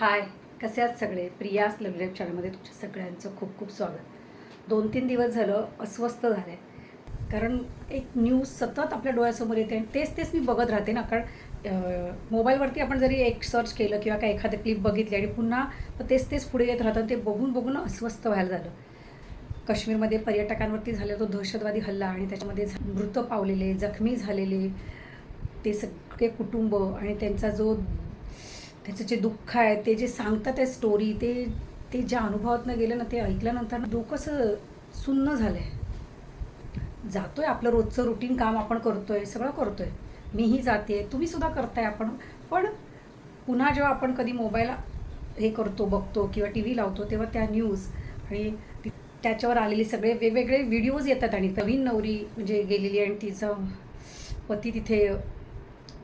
हाय कसे आहात सगळे? प्रियास लग्रेप चॅनलमध्ये तुमच्या सगळ्यांचं खूप खूप स्वागत. दोन तीन दिवस झालं अस्वस्थ झालं. आहे कारण एक न्यूज सतत आपल्या डोळ्यासमोर येते आणि तेच तेच मी बघत राहते ना. कारण मोबाईलवरती आपण जरी एक सर्च केलं किंवा काय एखादं क्लिप बघितली आणि पुन्हा तेच तेच पुढे येत राहतं ते बघून बघून अस्वस्थ व्हायला झालं. काश्मीरमध्ये पर्यटकांवरती झाला तो दहशतवादी हल्ला आणि त्याच्यामध्ये मृत पावलेले जखमी झालेले ते सगळे कुटुंब आणि त्यांचा जो त्याचं जे दुःख आहे ते जे सांगतात त्या स्टोरी ते ते ज्या अनुभवातनं गेलं ना ते ऐकल्यानंतर डोकंसं डोकं असं सुन्न झालं आहे जातो आहे आपलं रोजचं रुटीन काम आपण करतो आहे सगळं करतो आहे मीही जाते तुम्ही सुद्धा करताय आपण. पण पुन्हा जेव्हा आपण कधी मोबाईल हे करतो बघतो किंवा टी व्ही लावतो तेव्हा त्या न्यूज आणि त्याच्यावर आलेले सगळे वेगवेगळे व्हिडिओज येतात आणि नवीन नवरी म्हणजे गेलेली आणि तिचं पती तिथे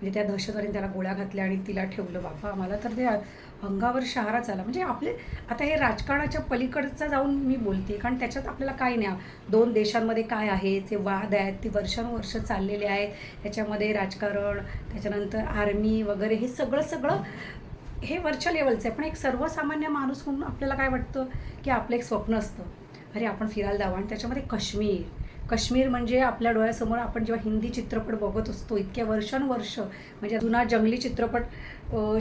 म्हणजे त्या दहशतवादीने त्याला गोळ्या घातल्या आणि तिला ठेवलं. बाबा आम्हाला तर ते अंगावर शहाराच आला म्हणजे आपले आता हे राजकारणाच्या पलीकडचा जाऊन मी बोलते कारण त्याच्यात आपल्याला काय नाही. दोन देशांमध्ये काय आहे ते वाद आहेत ते वर्षानुवर्ष चाललेले आहेत. त्याच्यामध्ये राजकारण त्याच्यानंतर आर्मी वगैरे हे सगळं सगळं हे वरच्या लेवलचं आहे. पण एक सर्वसामान्य माणूस म्हणून आपल्याला काय वाटतं की आपलं एक स्वप्न असतं. अरे आपण फिरायला जावं आणि त्याच्यामध्ये काश्मीर काश्मीर म्हणजे आपल्या डोळ्यासमोर आपण जेव्हा हिंदी चित्रपट बघत असतो इतक्या वर्षानुवर्ष म्हणजे जुना जंगली चित्रपट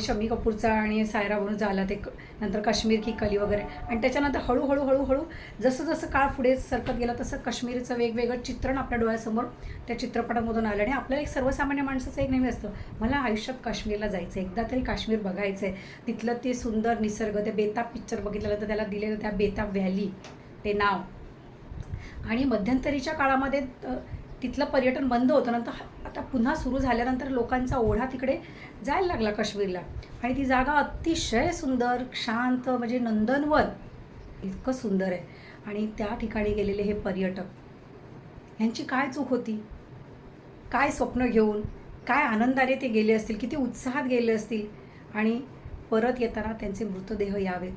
शमी कपूरचा आणि सायरा बनू झाला ते क- नंतर काश्मीर की कली वगैरे. आणि त्याच्यानंतर हळूहळू हळूहळू जसं जसं काळ पुढे सरकत गेला तसं काश्मीरचं वेगवेगळं चित्रण आपल्या डोळ्यासमोर त्या चित्रपटामधून आलं. आणि आपल्याला एक सर्वसामान्य माणसाचं एक नेहमी असतं मला आयुष्यात काश्मीरला जायचं आहे एकदा तरी काश्मीर बघायचं आहे तिथलं ते सुंदर निसर्ग ते बेताब पिक्चर बघितलं तर त्याला दिलेलं त्या बेताब व्हॅली ते नाव. आणि मध्यंतरीच्या काळामध्ये तिथलं पर्यटन बंद होतं. नंतर आता पुन्हा सुरू झाल्यानंतर लोकांचा ओढा तिकडे जायला लागला काश्मीरला. आणि ती जागा अतिशय सुंदर शांत म्हणजे नंदनवन. इतकं सुंदर आहे. आणि त्या ठिकाणी गेलेले हे पर्यटक यांची काय चूक होती? काय स्वप्न घेऊन? काय आनंदाने ते गेले असतील? किती उत्साहात गेले असतील? आणि परत येताना त्यांचे मृतदेह यावेत.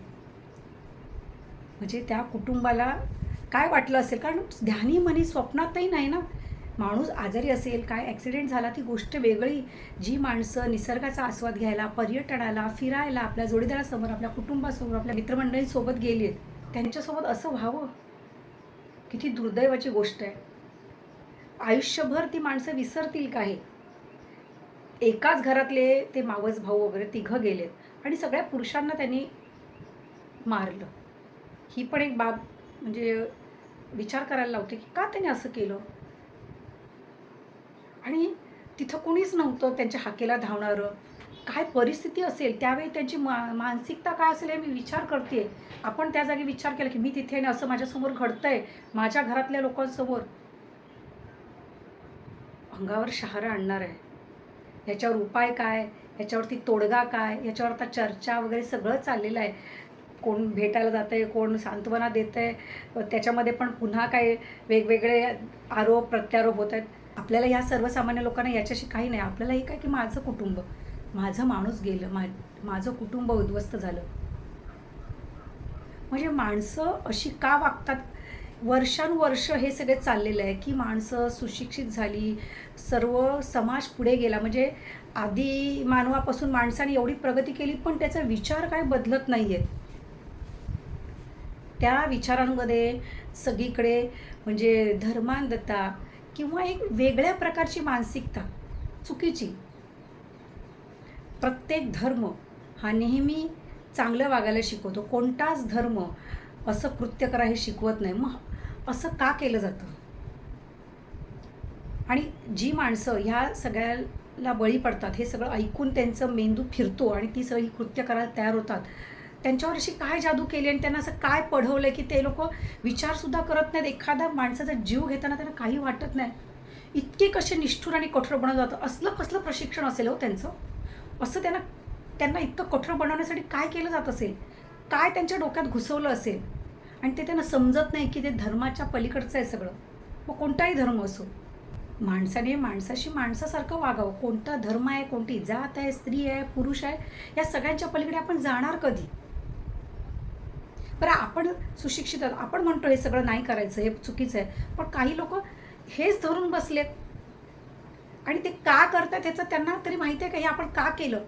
म्हणजे त्या कुटुंबाला काय वाटलं असेल? कारण ध्यानी मनी स्वप्नातही नाही ना. माणूस आजारी असेल काय ॲक्सिडेंट झाला ती गोष्ट वेगळी. जी माणसं निसर्गाचा आस्वाद घ्यायला पर्यटनाला फिरायला आपल्या जोडीदारासमोर आपल्या कुटुंबासमोर आपल्या मित्रमंडळींसोबत गेली आहेत त्यांच्यासोबत असं व्हावं? किती दुर्दैवाची गोष्ट आहे. आयुष्यभर ती माणसं विसरतील का हे एकाच घरातले ते मावस भाऊ वगैरे तिघं गेलेत. आणि सगळ्या पुरुषांना त्यांनी मारलं. ही पण एक बाब म्हणजे विचार करायला लावते की का त्याने असं केलं? आणि तिथं कुणीच नव्हतं त्यांच्या हाकेला धावणारं. काय परिस्थिती असेल त्यावेळी त्यांची मा मानसिकता काय असेल हे मी विचार करते. आपण त्या जागी विचार केला की मी तिथे आणि असं माझ्यासमोर घडतंय माझ्या घरातल्या लोकांसमोर. अंगावर शहारा आणणार आहे. याच्यावर उपाय काय? याच्यावरती तोडगा काय? याच्यावर आता चर्चा वगैरे सगळं चाललेलं आहे. कोण भेटायला जातं आहे कोण सांत्वना देतं आहे त्याच्यामध्ये पण पुन्हा काय वेगवेगळे आरोप प्रत्यारोप होत आहेत. आपल्याला ह्या सर्वसामान्य लोकांना याच्याशी काही नाही. आपल्याला हे काय की माझं कुटुंब माझं माणूस गेलं मा माझं कुटुंब उद्ध्वस्त झालं. म्हणजे माणसं अशी का वागतात? वर्षानुवर्ष हे सगळे चाललेलं आहे की माणसं सुशिक्षित झाली सर्व समाज पुढे गेला. म्हणजे आधी मानवापासून माणसाने एवढी प्रगती केली पण त्याचा विचार काय बदलत नाही आहेत त्या विचारांमध्ये सगळीकडे म्हणजे धर्मांधता किंवा एक वेगळ्या प्रकारची मानसिकता चुकीची. प्रत्येक धर्म हा नेहमी चांगलं वागायला शिकवतो. कोणताच धर्म असं कृत्य करा हे शिकवत नाही. मग असं का केलं जातं? आणि जी माणसं ह्या सगळ्याला बळी पडतात हे सगळं ऐकून त्यांचं मेंदू फिरतो आणि ती सगळी कृत्य करायला तयार होतात. त्यांच्यावर अशी काय जादू केली आणि त्यांना असं काय पढवलं की ते लोक विचारसुद्धा करत नाहीत. एखाद्या माणसाचा जीव घेताना त्यांना काही वाटत नाही. इतके कसे निष्ठूर आणि कठोर बनवलं जातं. असलं कसलं प्रशिक्षण असेल हो त्यांचं? असं त्यांना त्यांना इतकं कठोर बनवण्यासाठी काय केलं जात असेल? काय त्यांच्या डोक्यात घुसवलं असेल? आणि ते त्यांना समजत नाही की ते धर्माच्या पलीकडचं आहे सगळं. मग कोणताही धर्म असो. माणसाने माणसाशी माणसासारखं वागावं. कोणता धर्म आहे कोणती जात आहे स्त्री आहे पुरुष आहे या सगळ्यांच्या पलीकडे आपण जाणार कधी? बरं आपण सुशिक्षित आहोत. आपण म्हणतो हे सगळं नाही करायचं हे चुकीचं आहे. पण काही लोक हेच धरून बसलेत. आणि ते का करतात ह्याचं त्यांना तरी माहिती आहे का? हे आपण का केलं?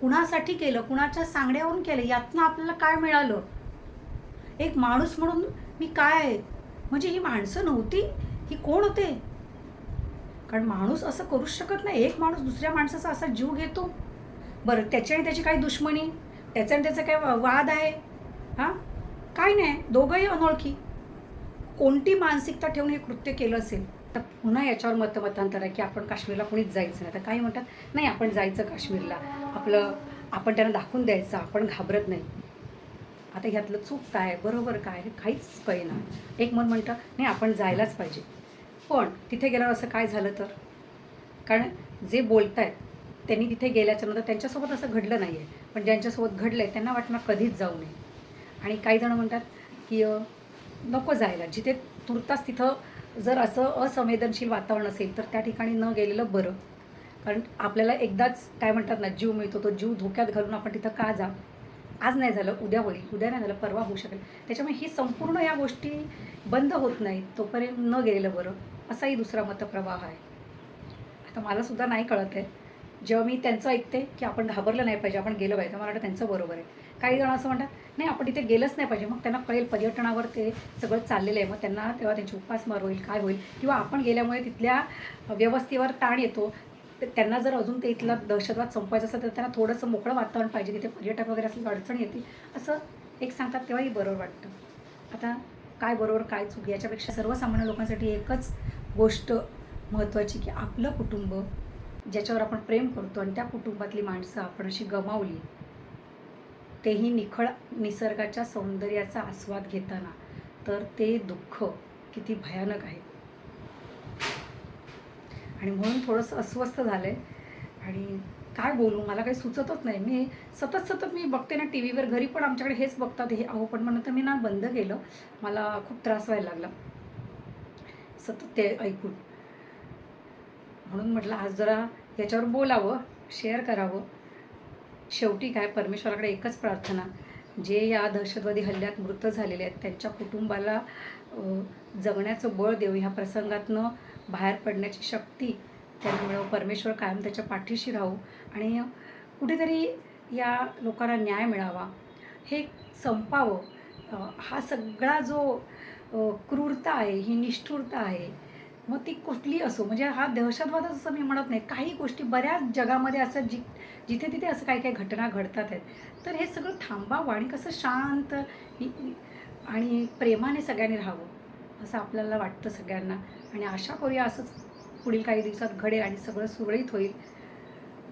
कुणासाठी केलं? कुणाच्या सांगण्यावरून केलं? यातनं आपल्याला काय मिळालं? एक माणूस म्हणून मी काय आहे? म्हणजे ही माणसं नव्हती ही कोण होते? कारण माणूस असं करूच शकत नाही. एक माणूस दुसऱ्या माणसाचा असा जीव घेतो. बरं त्याची आणि त्याची काही दुश्मनी त्याचा आणि त्याचा काय वाद आहे. हां? काय नाही दोघंही अनोळखी. कोणती मानसिकता ठेवून हे कृत्य केलं असेल तर पुन्हा याच्यावर मतमतांतर आहे की आपण काश्मीरला कोणीच जायचं नाही. तर काही म्हणतात नाही आपण जायचं काश्मीरला. आपलं आपण त्यांना दाखवून द्यायचं आपण घाबरत नाही. आता ह्यातलं चूक काय? बरोबर काय? हे काहीच कळेना. एक मन म्हणतं नाही आपण जायलाच पाहिजे. पण तिथे गेल्यावर असं काय झालं तर? कारण जे बोलत आहेत त्यांनी तिथे गेल्याच्यानंतर त्यांच्यासोबत असं घडलं नाही आहे पण ज्यांच्यासोबत घडलं आहे त्यांना वाटणार कधीच जाऊ नये. आणि काही जण म्हणतात की नको जायला. जिथे तुर्तास तिथं जर असं असंवेदनशील वातावरण असेल तर त्या ठिकाणी न गेलेलं बरं. कारण आपल्याला एकदाच काय म्हणतात ना जीव मिळतो तो जीव धोक्यात घालून आपण तिथं का जा? आज नाही झालं उद्या होईल. उद्या नाही झालं परवा होऊ शकेल. त्याच्यामुळे ही संपूर्ण या गोष्टी बंद होत नाहीत तोपर्यंत न गेलेलं बरं. असाही दुसरा मतप्रवाह आहे. आता मलासुद्धा नाही कळत आहे. जेव्हा मी त्यांचं ऐकते की आपण घाबरलं नाही पाहिजे आपण गेलं पाहिजे मला वाटतं त्यांचं बरोबर आहे. काही जण असं म्हणतात नाही आपण तिथे गेलंच नाही पाहिजे. मग त्यांना कळेल पर्यटनावर ते सगळं चाललेलं आहे. मग त्यांना तेव्हा त्यांची उपासमार होईल काय होईल? किंवा आपण गेल्यामुळे तिथल्या व्यवस्थेवर ताण येतो. तर त्यांना जर अजून ते इथला दहशतवाद संपवायचा असेल तर त्यांना थोडंसं मोकळं वातावरण पाहिजे. तिथे पर्यटक वगैरे असं अडचण येते असं एक सांगतात तेव्हाही बरोबर वाटतं. आता काय बरोबर काय चूक? याच्यापेक्षा सर्वसामान्य लोकांसाठी एकच गोष्ट महत्त्वाची की आपलं कुटुंब ज्याच्यावर आपण प्रेम करतो आणि त्या कुटुंबातली माणसं आपण अशी गमावली तेही निखळ निसर्गाच्या सौंदर्याचा आस्वाद घेताना तर ते दुःख किती भयानक आहे. आणि म्हणून थोडंसं अस्वस्थ झालं आहे आणि काय बोलू मला काही सुचतच नाही. मी सतत सतत मी बघते ना टी व्हीवर घरी पण आमच्याकडे हेच बघतात. हे अहो पण म्हणून तर मी ना बंद केलं. मला खूप त्रास व्हायला लागला. सतत ते ऐकून. म्हणून म्हटलं आज जरा याच्यावर बोलावं शेअर करावं. शेवटी काय परमेश्वराकडे एकच प्रार्थना. जे या दहशतवादी हल्ल्यात मृत झालेले आहेत त्यांच्या कुटुंबाला जगण्याचं बळ देऊ ह्या प्रसंगातनं बाहेर पडण्याची शक्ती त्यांना मिळव परमेश्वर कायम त्याच्या पाठीशी राहू आणि कुठेतरी या लोकांना न्याय मिळावा. हे संपावं. हा सगळा जो क्रूरता आहे ही निष्ठुरता आहे मग ती कुठली असो म्हणजे हा दहशतवादच असं मी म्हणत नाही. काही गोष्टी बऱ्याच जगामध्ये असं जि जिथे तिथे असं काही काही घटना घडतात आहेत. तर हे सगळं थांबावं आणि कसं शांत आणि प्रेमाने सगळ्यांनी राहावं असं आपल्याला वाटतं सगळ्यांना. आणि आशा करूया असंच पुढील काही दिवसात घडेल आणि सगळं सुरळीत होईल.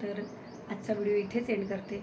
तर आजचा व्हिडिओ इथेच एंड करते.